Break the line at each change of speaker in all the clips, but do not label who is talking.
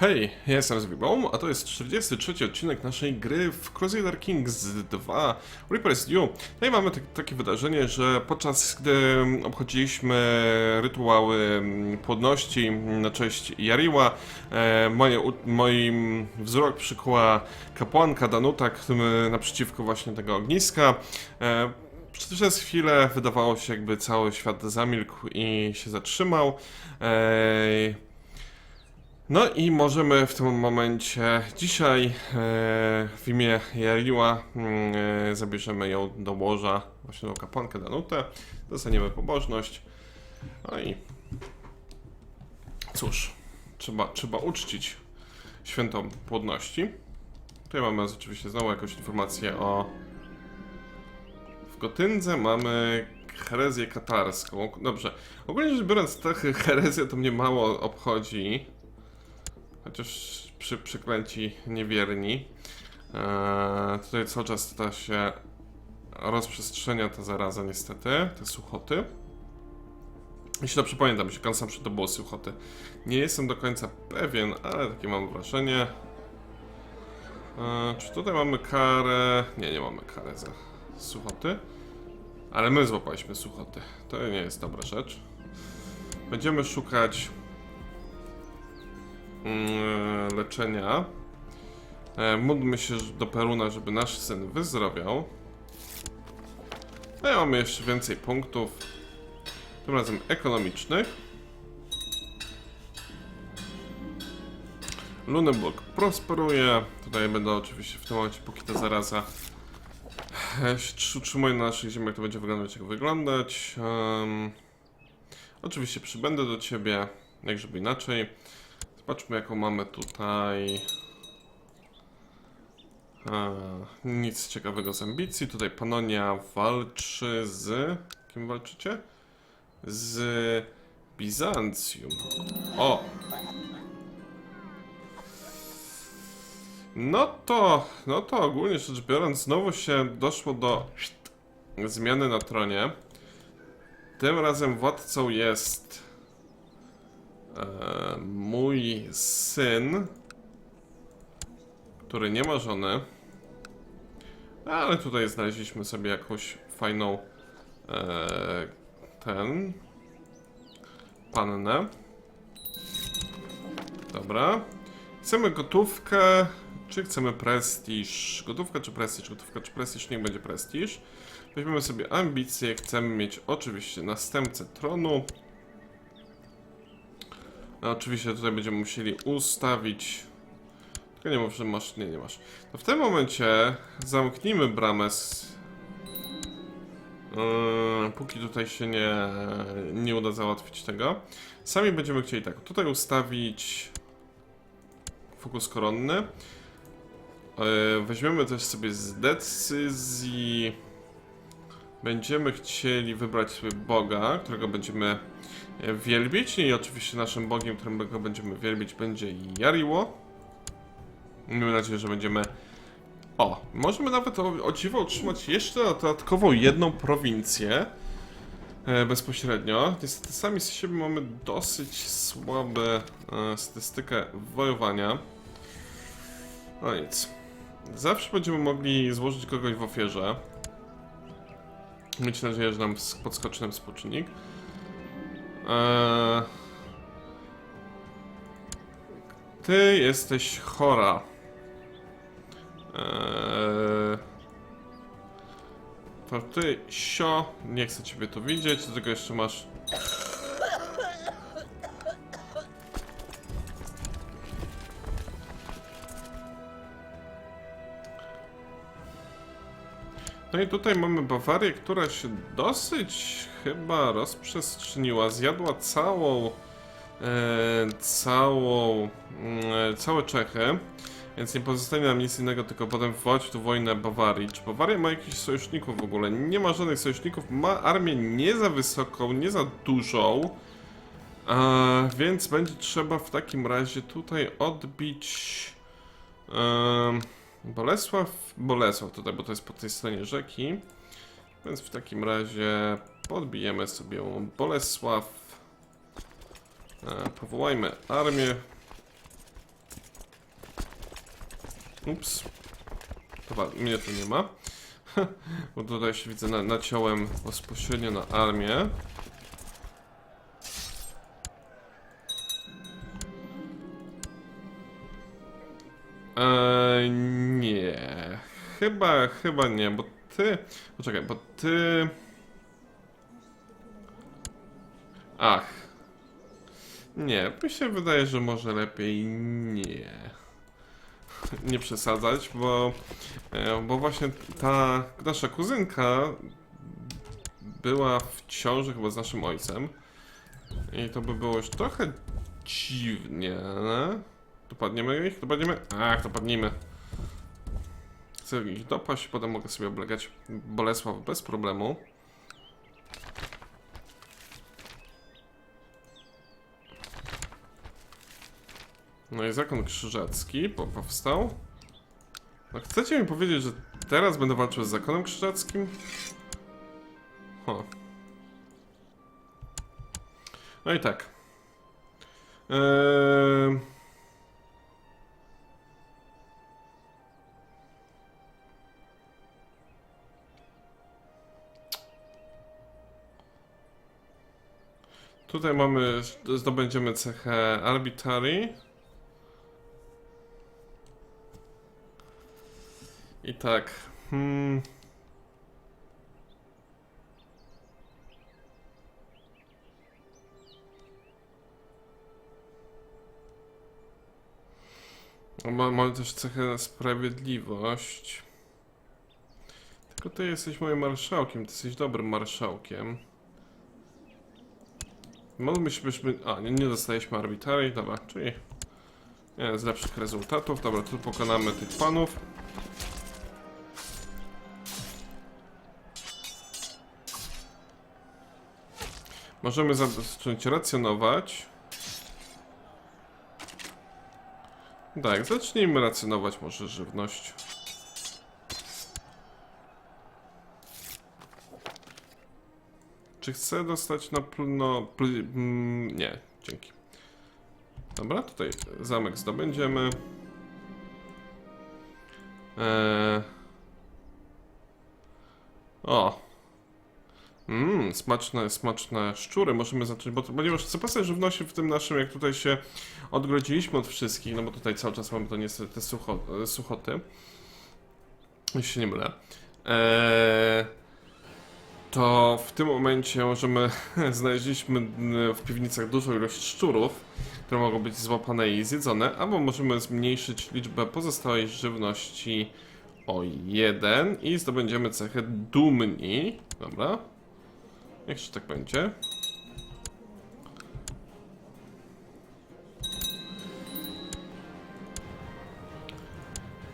Hej, ja jestem Zwiebą, a to jest 43 odcinek naszej gry w Crusader Kings 2 Reaper is Due. No i mamy tak- takie wydarzenie, że podczas gdy obchodziliśmy rytuały płodności na cześć Jariła, e, moje, u- moim wzrok przykuła kapłanka Danuta, który naprzeciwko właśnie tego ogniska. E, przez chwilę wydawało się, jakby cały świat zamilkł i się zatrzymał. E, no i możemy w tym momencie dzisiaj e, w imię Jariła mm, e, zabierzemy ją do łoża, właśnie do kapłankę Danutę, dostaniemy pobożność. No i cóż, trzeba, trzeba uczcić świętą płodności. Tutaj mamy oczywiście znowu jakąś informację o... W Gotyndze mamy herezję katarską. Dobrze, ogólnie rzecz biorąc, ta herezja to mnie mało obchodzi. Chociaż przy przyklęci niewierni. Eee, tutaj cały czas ta się rozprzestrzenia ta zaraza niestety, te suchoty. Jeśli dobrze pamiętam, jeśli końcem to było suchoty. Nie jestem do końca pewien, ale takie mam wrażenie. Eee, czy tutaj mamy karę? Nie, nie mamy karę za suchoty. Ale my złapaliśmy suchoty. To nie jest dobra rzecz. Będziemy szukać leczenia. E, módlmy się do Peruna, żeby nasz syn wyzdrowiał. No i mamy jeszcze więcej punktów. Tym razem ekonomicznych. Luneburg prosperuje. Tutaj będę oczywiście w tym momencie, póki ta zaraza e, się utrzymuje na naszych ziemiach, to będzie wyglądać jak wyglądać. Em, oczywiście przybędę do ciebie, jak żeby inaczej. Zobaczmy jaką mamy tutaj. A, nic ciekawego z ambicji. Tutaj Panonia walczy z. Kim walczycie? Z Bizancjum. O! No to, no to ogólnie rzecz biorąc, znowu się doszło do zmiany na tronie. Tym razem władcą jest e, mój syn, który nie ma żony. Ale tutaj znaleźliśmy sobie jakąś fajną e, ten pannę. Dobra. Chcemy gotówkę, czy chcemy prestiż? Gotówka czy prestiż? Gotówka czy prestiż? Niech będzie prestiż. Weźmiemy sobie ambicje, chcemy mieć oczywiście następcę tronu. No, oczywiście tutaj będziemy musieli ustawić. Tylko nie mów, że masz. Nie, nie masz. W tym momencie zamknijmy bramę z. Yy, póki tutaj się nie, nie uda załatwić tego. Sami będziemy chcieli tak. Tutaj ustawić fokus koronny. Yy, weźmiemy też sobie z decyzji. Będziemy chcieli wybrać sobie Boga, którego będziemy wielbić i oczywiście naszym Bogiem, którego będziemy wielbić będzie Jariło. Miejmy nadzieję, że będziemy... O, możemy nawet o, o dziwo otrzymać jeszcze dodatkową jedną prowincję e, bezpośrednio. Niestety sami z siebie mamy dosyć słabe e, statystykę wojowania. No nic. Zawsze będziemy mogli złożyć kogoś w ofierze. Mieć nadzieję, że nam sk- podskoczy nam współczynnik. Eee... Ty jesteś chora. Eee... To ty, sio, nie chcę ciebie tu widzieć, do tego jeszcze masz... No i tutaj mamy Bawarię, która się dosyć chyba rozprzestrzeniła. Zjadła całą, e, całą, e, całe Czechy. Więc nie pozostanie nam nic innego, tylko potem wywołać tu wojnę Bawarii. Czy Bawaria ma jakichś sojuszników w ogóle? Nie ma żadnych sojuszników. Ma armię nie za wysoką, nie za dużą. E, więc będzie trzeba w takim razie tutaj odbić... em, Bolesław, Bolesław tutaj, bo to jest po tej stronie rzeki. Więc w takim razie podbijemy sobie Bolesław. E, powołajmy armię. Ups. Dobra, mnie tu nie ma. Bo tutaj się widzę, na, naciąłem bezpośrednio na armię. Eee, nie. Chyba, chyba nie, bo ty... Poczekaj, bo ty... Ach. Nie, mi się wydaje, że może lepiej nie. Nie przesadzać, bo, e, bo właśnie ta nasza kuzynka była w ciąży chyba z naszym ojcem. I to by było już trochę dziwnie. Dopadniemy ich? Dopadniemy? Ach, dopadnijmy. Chcę ich dopaść, potem mogę sobie oblegać Bolesław bez problemu. No i zakon krzyżacki po- powstał. No chcecie mi powiedzieć, że teraz będę walczył z zakonem krzyżackim? Ho. No i tak. Eee... Tutaj mamy, zdobędziemy cechę Arbitrary. I tak. Hmm. O, ma- Mamy też cechę sprawiedliwość. Tylko ty jesteś moim marszałkiem, ty jesteś dobrym marszałkiem. Moglibyśmy... byśmy- A, nie, nie dostaliśmy arbitrarii, dobra, czyli... Nie, z lepszych rezultatów. Dobra, tu pokonamy tych panów. Możemy zacząć racjonować. Tak, zacznijmy racjonować może żywność. Czy chcę dostać na. Pl, mm, nie, dzięki. Dobra, tutaj zamek zdobędziemy. Eee... O, Mmm, smaczne, smaczne szczury. Możemy zacząć, bo ponieważ zapasy żywności w tym naszym, jak tutaj się odgrodziliśmy od wszystkich, no bo tutaj cały czas mamy to niestety te sucho, e, suchoty. Jeśli się nie mylę. Eee, to w tym momencie możemy, znaleźliśmy n- w piwnicach dużą ilość szczurów, które mogą być złapane i zjedzone, albo możemy zmniejszyć liczbę pozostałej żywności o jeden i zdobędziemy cechę dumni. Dobra. Niech się tak będzie.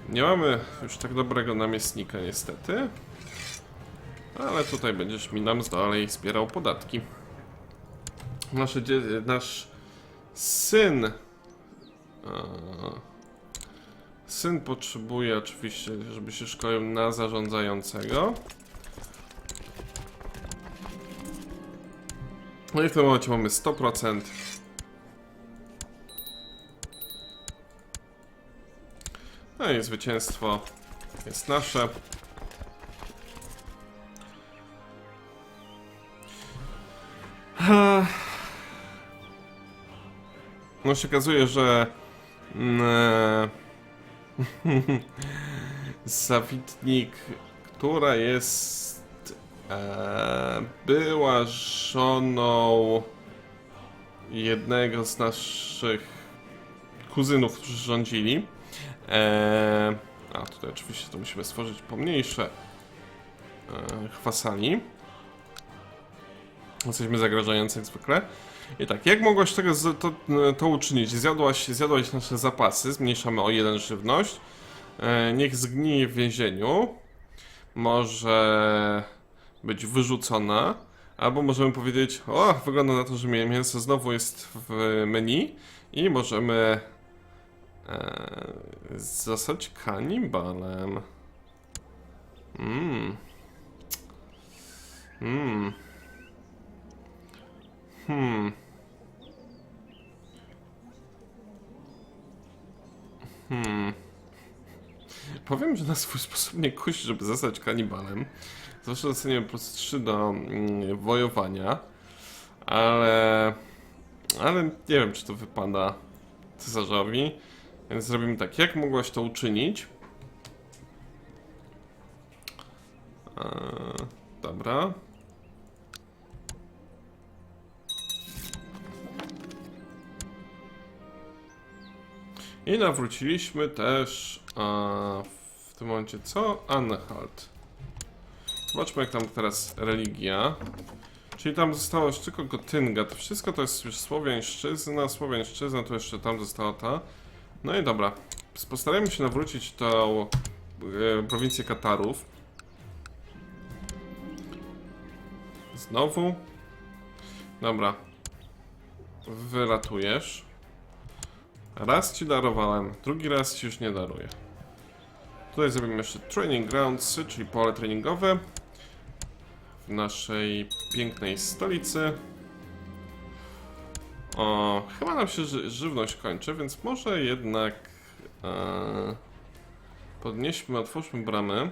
Nie mamy już tak dobrego namiestnika niestety. Ale tutaj będziesz mi nam dalej zbierał podatki. Nasze nasz syn. Syn potrzebuje oczywiście, żeby się szkolił na zarządzającego. No i w tym momencie mamy 100%. No i zwycięstwo jest nasze. No się okazuje, że mm, e, zawitnik, która jest e, była żoną jednego z naszych kuzynów, którzy rządzili. E, a tutaj oczywiście to musimy stworzyć pomniejsze e, chwasali. Jesteśmy zagrażający jak zwykle. I tak, jak mogłaś tego, z- to, to uczynić? Zjadłaś, zjadłaś nasze zapasy, zmniejszamy o jeden żywność. E, niech zgnije w więzieniu. Może być wyrzucona. Albo możemy powiedzieć, o, wygląda na to, że mię- mięso znowu jest w menu i możemy e, zostać kanibalem. Mmm. Mmm. Hmm. Hmm. powiem, że na swój sposób mnie kusi, żeby zostać kanibalem. Zawsze doceniam plus 3 do mm, wojowania, ale, ale nie wiem, czy to wypada cesarzowi. Więc zrobimy tak. Jak mogłaś to uczynić? Eee, dobra. I nawróciliśmy też a, w tym momencie co? Anhalt. Zobaczmy jak tam teraz religia. Czyli tam została już tylko Gotynga. To wszystko to jest już Słowiańszczyzna. Słowiańszczyzna to jeszcze tam została ta. No i dobra. Postarajmy się nawrócić tą e, prowincję Katarów. Znowu. Dobra. Wylatujesz. Raz ci darowałem, drugi raz ci już nie daruję. Tutaj zrobimy jeszcze training grounds, czyli pole treningowe w naszej pięknej stolicy. O, chyba nam się ży żywność kończy, więc może jednak e, podnieśmy, otwórzmy bramy.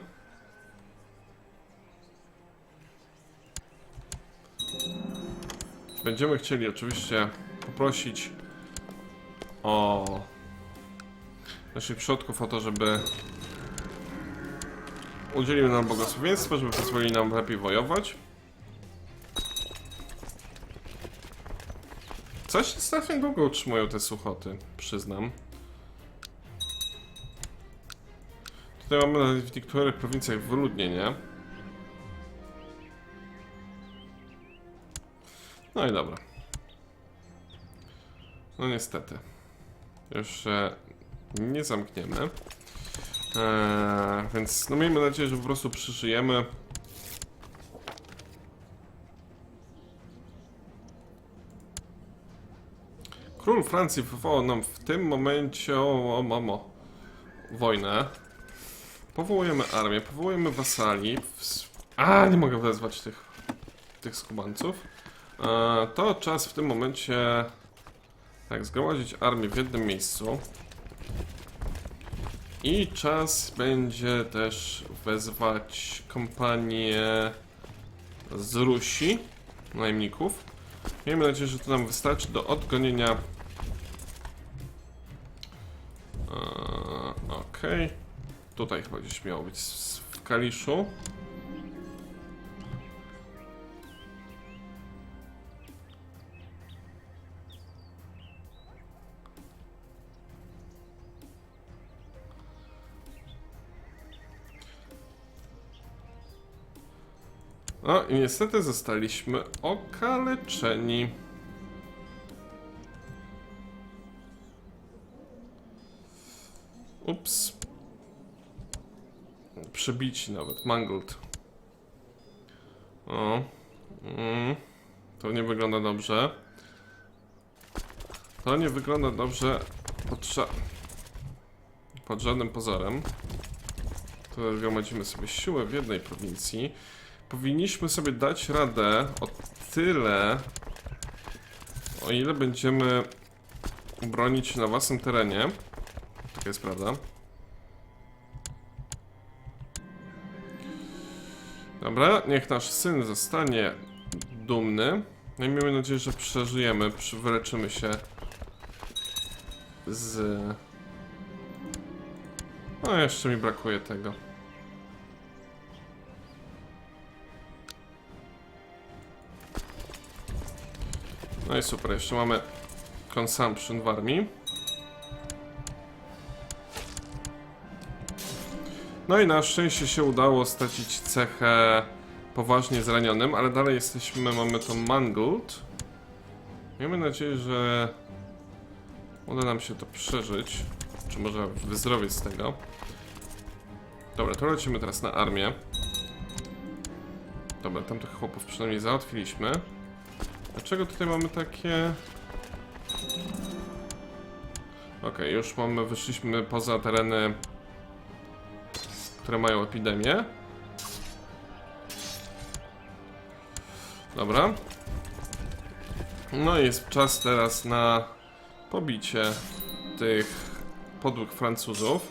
Będziemy chcieli oczywiście poprosić o naszych przodków o to, żeby udzieliły nam błogosławieństwa, żeby pozwolili nam lepiej wojować. Coś strasznie długo utrzymują te suchoty, przyznam. Tutaj mamy w niektórych prowincjach wyludnienie. No i dobra. No niestety. Się nie zamkniemy. Eee, więc no miejmy nadzieję, że po prostu przeżyjemy. Król Francji wywołał nam w tym momencie o, o mamo wojnę. Powołujemy armię, powołujemy wasali. A, nie mogę wezwać tych, tych skubańców. Eee, to czas w tym momencie tak, zgromadzić armię w jednym miejscu. I czas będzie też wezwać kompanię z Rusi, najemników. Miejmy nadzieję, że to nam wystarczy do odgonienia. Eee, Okej. Tutaj chyba gdzieś miało być w Kaliszu. No i niestety zostaliśmy okaleczeni. Ups. Przebici nawet, mangled. O. Mm. To nie wygląda dobrze. To nie wygląda dobrze pod, pod żadnym pozorem. Tu gromadzimy sobie siłę w jednej prowincji powinniśmy sobie dać radę o tyle, o ile będziemy bronić na własnym terenie. Tak jest prawda. Dobra, niech nasz syn zostanie dumny. No i miejmy nadzieję, że przeżyjemy, wyleczymy się z... No, jeszcze mi brakuje tego. No i super, jeszcze mamy consumption w armii. No i na szczęście się udało stracić cechę poważnie zranionym, ale dalej jesteśmy, mamy to mangled. Miejmy nadzieję, że uda nam się to przeżyć, czy może wyzdrowieć z tego. Dobra, to lecimy teraz na armię. Dobra, tamtych chłopów przynajmniej załatwiliśmy. Dlaczego tutaj mamy takie... Okej, już mamy, wyszliśmy poza tereny, które mają epidemię. Dobra. No i jest czas teraz na pobicie tych podłych Francuzów.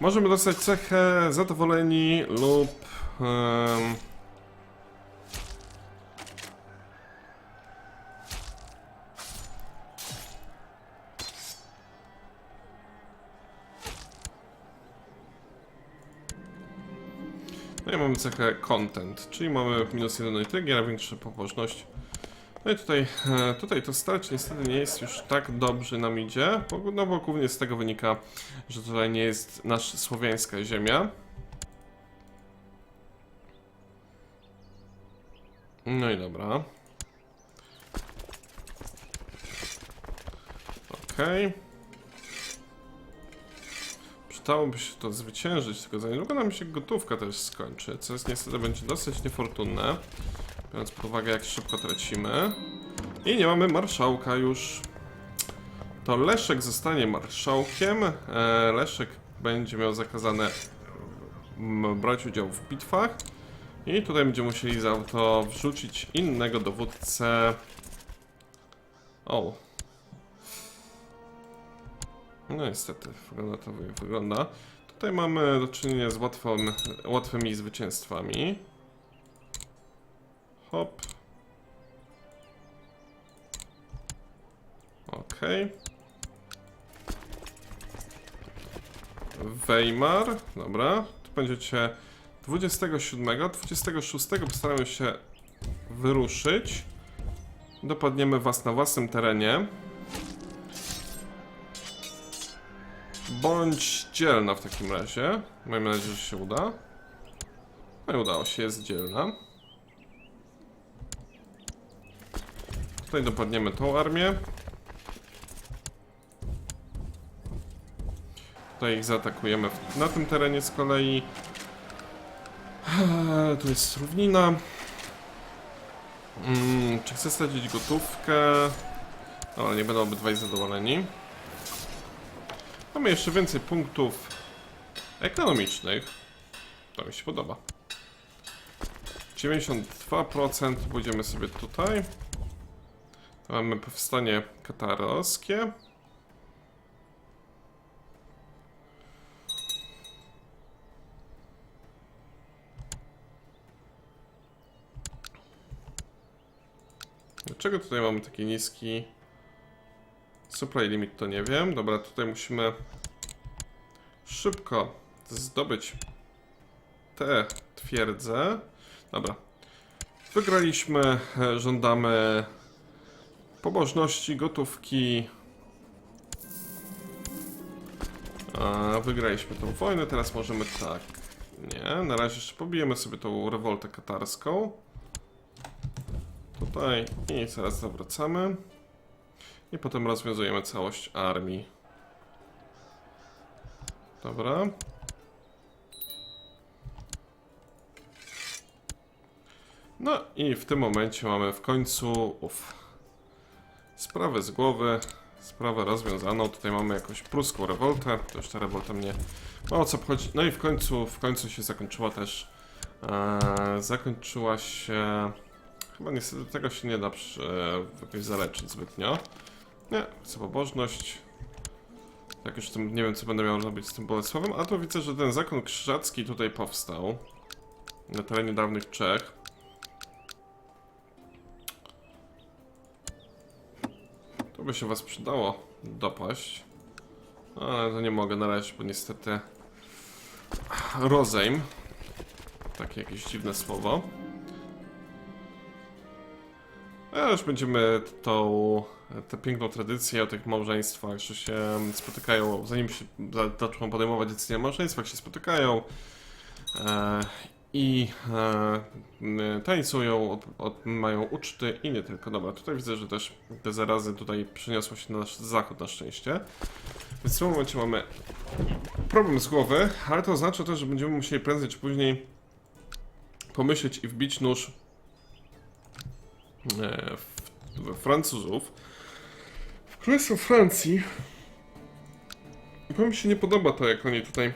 Możemy dostać cechę zadowoleni lub... em, mamy cechę content, czyli mamy minus 1 intrygię, a większa pobożność. No i tutaj, e, tutaj to starcie niestety nie jest już tak dobrze nam idzie, no bo głównie z tego wynika, że tutaj nie jest nasza słowiańska ziemia. No i dobra. Okej. Przydałoby się to zwyciężyć, tylko za niedługo nam się gotówka też skończy, co jest niestety będzie dosyć niefortunne, biorąc pod uwagę jak szybko tracimy. I nie mamy marszałka już. To Leszek zostanie marszałkiem. E, Leszek będzie miał zakazane brać udział w bitwach. I tutaj będziemy musieli za to wrzucić innego dowódcę. O. No niestety, wygląda to wy- wygląda. Tutaj mamy do czynienia z łatwym, łatwymi zwycięstwami. Hop. Okej. Weimar, dobra. Tu będziecie 27, 26 postaramy się wyruszyć. Dopadniemy was na własnym terenie. Bądź dzielna w takim razie. Miejmy nadzieję, że się uda. No i udało się, jest dzielna. Tutaj dopadniemy tą armię. Tutaj ich zaatakujemy na tym terenie z kolei. Eee, Tu jest równina. Mm, czy chcę stracić gotówkę? No, ale nie będą obydwaj zadowoleni. Mamy jeszcze więcej punktów ekonomicznych. To mi się podoba. 92% pójdziemy sobie tutaj. Mamy powstanie katarowskie. Dlaczego tutaj mamy taki niski supply limit, to nie wiem. Dobra, tutaj musimy szybko zdobyć te twierdze. Dobra. Wygraliśmy, żądamy pobożności, gotówki. Wygraliśmy tą wojnę, teraz możemy tak. Nie, na razie jeszcze pobijemy sobie tą rewoltę katarską. Tutaj i zaraz zawracamy. I potem rozwiązujemy całość armii. Dobra. No i w tym momencie mamy w końcu uf, sprawę z głowy, sprawę rozwiązaną. Tutaj mamy jakąś pruską rewoltę, to ta rewolta mnie mało co obchodzi. No i w końcu, w końcu się zakończyła też, e, zakończyła się, chyba niestety tego się nie da przy, e, jakoś zaleczyć zbytnio. Nie, chcę pobożność. Jak już tym, nie wiem co będę miał robić z tym Bolesławem, a to widzę, że ten zakon krzyżacki tutaj powstał. Na terenie dawnych Czech. To by się was przydało dopaść. Ale to nie mogę na razie, bo niestety rozejm. Takie jakieś dziwne słowo. A już będziemy tą, tę piękną tradycję o tych małżeństwach, że się spotykają, zanim się za- zaczną podejmować decyzje o małżeństwach, się spotykają e, i e, tańcują, od, od, mają uczty i nie tylko. Dobra, tutaj widzę, że też te zarazy tutaj przyniosło się na nasz zachód na szczęście. Więc w tym momencie mamy problem z głowy, ale to oznacza też, że będziemy musieli prędzej czy później pomyśleć i wbić nóż e, w Francuzów. Królestwo Francji. Bo mi się nie podoba to, jak oni tutaj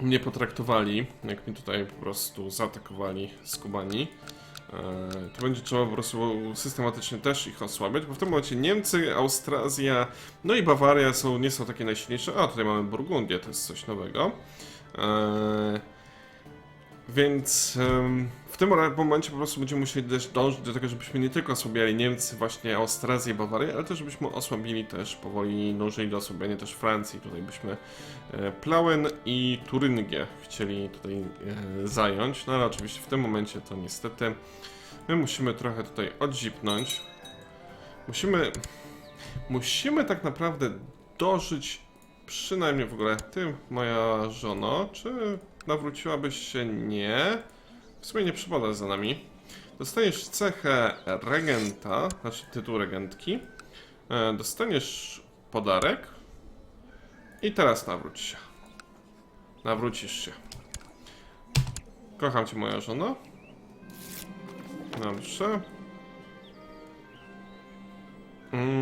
mnie potraktowali, jak mnie tutaj po prostu zaatakowali skubani. E, To będzie trzeba po prostu systematycznie też ich osłabiać, bo w tym momencie Niemcy, Austrazja, no i Bawaria są, nie są takie najsilniejsze. A, tutaj mamy Burgundię, to jest coś nowego. E, Więc tym momencie po prostu będziemy musieli też dążyć do tego, żebyśmy nie tylko osłabiali Niemcy, właśnie Australię, Bawarię, ale też żebyśmy osłabili też powoli, dążyli do osłabienia też Francji. Tutaj byśmy e, Plauen i Turyngię chcieli tutaj e, zająć, no ale oczywiście w tym momencie to niestety my musimy trochę tutaj odzipnąć. Musimy, musimy tak naprawdę dożyć przynajmniej w ogóle ty, moja żono, czy nawróciłabyś się? Nie. W sumie nie przypadasz za nami. Dostaniesz cechę regenta, znaczy tytuł regentki. E, Dostaniesz podarek. I teraz nawróć się. Nawrócisz się. Kocham cię, moja żono. Dobrze. Mm.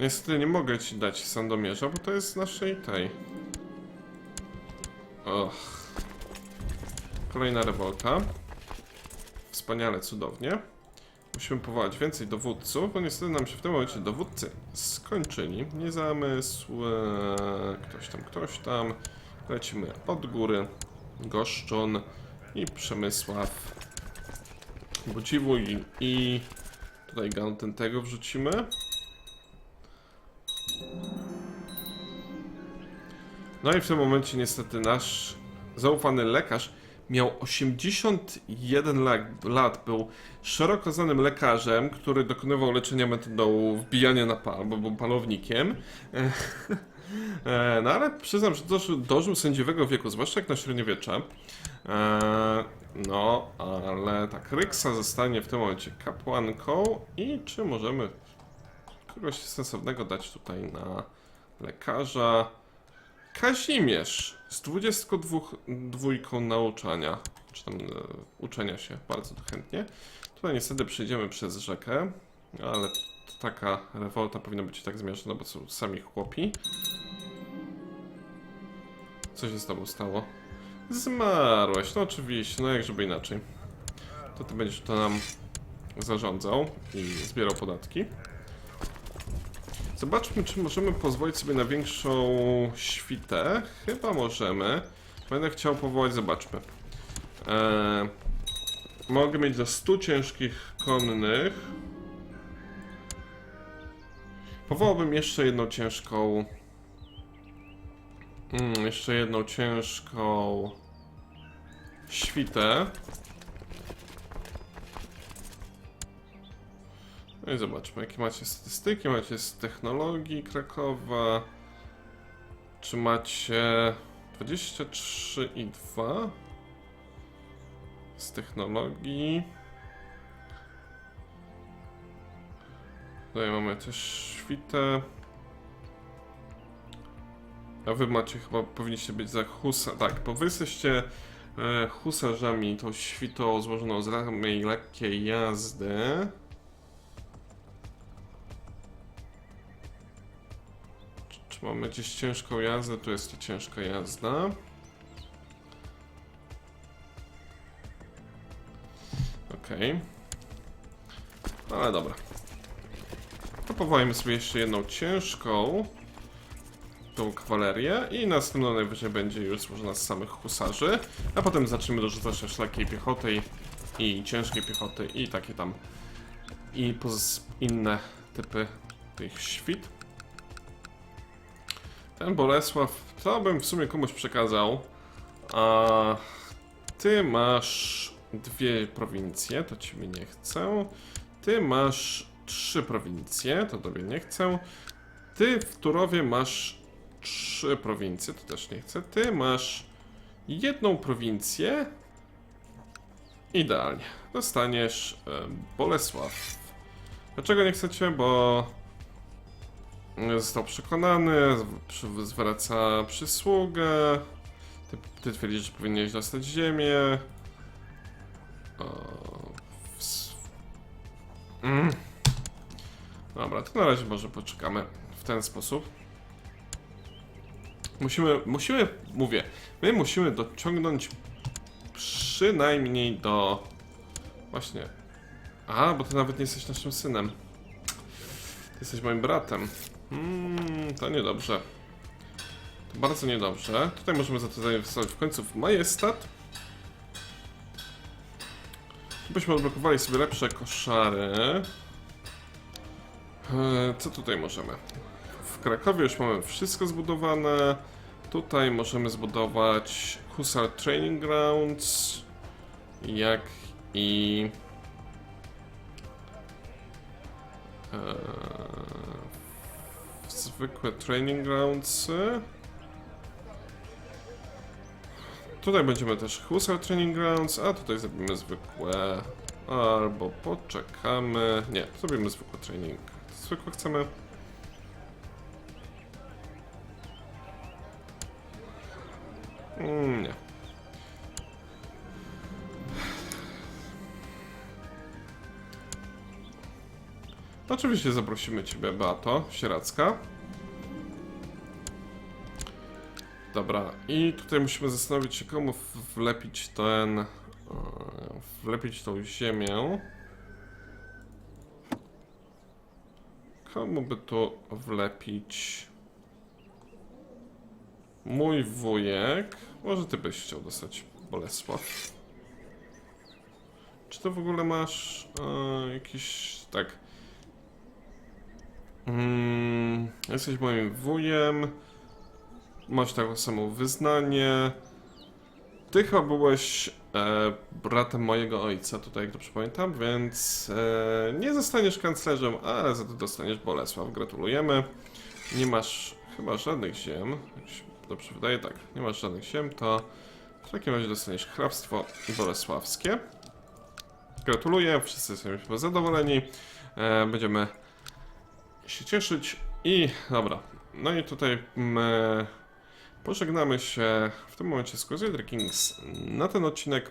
Niestety nie mogę ci dać Sandomierza, bo to jest naszej tej. Och. Kolejna rewolta. Wspaniale, cudownie. Musimy powołać więcej dowódców, bo niestety nam się w tym momencie dowódcy skończyli. Nie zamysł. e, Ktoś tam, ktoś tam. Lecimy od góry. Goszczon i Przemysław. Budziwuj i tutaj Gantentego wrzucimy. No i w tym momencie niestety nasz zaufany lekarz miał 81 lat, był szeroko znanym lekarzem, który dokonywał leczenia metodą wbijania na pal, bo był palownikiem. E, No ale przyznam, że dożył, dożył sędziwego wieku, zwłaszcza jak na średniowiecze. E, No, ale tak, Ryksa zostanie w tym momencie kapłanką i czy możemy kogoś sensownego dać tutaj na lekarza? Kazimierz z 22 dwójką nauczania, czy tam e, uczenia się bardzo chętnie. Tutaj niestety przejdziemy przez rzekę, ale taka rewolta powinna być tak zmierzona, bo są sami chłopi. Co się z tobą stało? Zmarłeś, no oczywiście, no jak żeby inaczej. To ty będziesz to nam zarządzał i zbierał podatki. Zobaczmy, czy możemy pozwolić sobie na większą świtę. Chyba możemy. Będę chciał powołać, zobaczmy. Eee, mogę mieć za 100 ciężkich konnych. Powołałbym jeszcze jedną ciężką. Mm, jeszcze jedną ciężką świtę. No i zobaczmy, jakie macie statystyki, macie z technologii Krakowa. Czy macie 23 i 2 z technologii? Tutaj mamy też świtę. A wy macie chyba, powinniście być za husa. Tak, bo wy jesteście e, husarzami, tą świtą złożoną z ramy lekkiej jazdy. Mamy gdzieś ciężką jazdę? Tu jest to ciężka jazda. Okej. No ale dobra. To powołajmy sobie jeszcze jedną ciężką. Tą kawalerię i następna najwyżej będzie już złożona z samych husarzy. A potem zaczniemy dorzucać lekkiej piechoty i ciężkiej piechoty i takie tam i inne typy tych świt. Ten Bolesław, to bym w sumie komuś przekazał. A ty masz dwie prowincje, to ciebie nie chcę. Ty masz trzy prowincje, to tobie nie chcę. Ty w Turowie masz trzy prowincje, to też nie chcę. Ty masz jedną prowincję. Idealnie. Dostaniesz e, Bolesław. Dlaczego nie chcecie? Bo Został przekonany, zwraca przysługę. Ty, ty twierdzisz, że powinieneś dostać ziemię. Mm. Dobra, to na razie może poczekamy w ten sposób. Musimy, musimy, mówię, my musimy dociągnąć przynajmniej do... Właśnie. A, bo ty nawet nie jesteś naszym synem. Ty jesteś moim bratem. Hmm, to niedobrze. To bardzo niedobrze. Tutaj możemy za to zainwestować w końcu w majestat. Byśmy odblokowali sobie lepsze koszary. Eee, Co tutaj możemy? W Krakowie już mamy wszystko zbudowane. Tutaj możemy zbudować Husar Training Grounds, jak i eee, zwykłe Training Groundsy. Tutaj będziemy też Husar Training Grounds, a tutaj zrobimy zwykłe. Albo poczekamy. Nie, zrobimy zwykłe training. Zwykłe chcemy. Oczywiście zaprosimy Ciebie, Beato, Sieracka. Dobra, i tutaj musimy zastanowić się, komu wlepić ten... e, Wlepić tą ziemię. Komu by tu wlepić... Mój wujek. Może ty byś chciał dostać Bolesław. Czy to w ogóle masz e, jakiś. Tak. Mm, jesteś moim wujem. Masz taką samą wyznanie. Ty chyba byłeś e, bratem mojego ojca, tutaj jak dobrze pamiętam, więc e, nie zostaniesz kanclerzem, ale za to dostaniesz Bolesław. Gratulujemy. Nie masz chyba żadnych ziem. Jak się dobrze wydaje, tak. Nie masz żadnych ziem, to w takim razie dostaniesz hrabstwo bolesławskie. Gratuluję, wszyscy jesteśmy chyba zadowoleni. E, będziemy się cieszyć i dobra. No i tutaj my pożegnamy się w tym momencie z Crusader Kings na ten odcinek,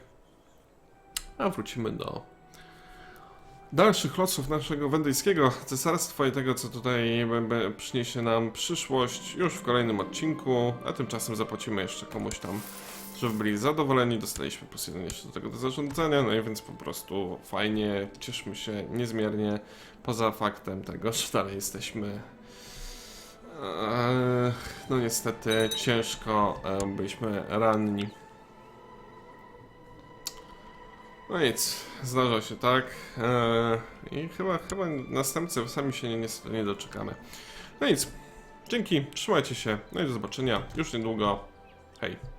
a wrócimy do dalszych losów naszego wendyjskiego cesarstwa i tego, co tutaj przyniesie nam przyszłość już w kolejnym odcinku, a tymczasem zapłacimy jeszcze komuś tam, żeby byli zadowoleni. Dostaliśmy plus jeden jeszcze do tego do zarządzania, no i więc po prostu fajnie, cieszmy się niezmiernie, poza faktem tego, że dalej jesteśmy Eee, No niestety ciężko e, byliśmy ranni. No nic, zdarza się tak. Eee, I chyba, chyba następcy sami się nie, niestety nie doczekamy. No nic, dzięki, trzymajcie się, no i do zobaczenia już niedługo. Hej.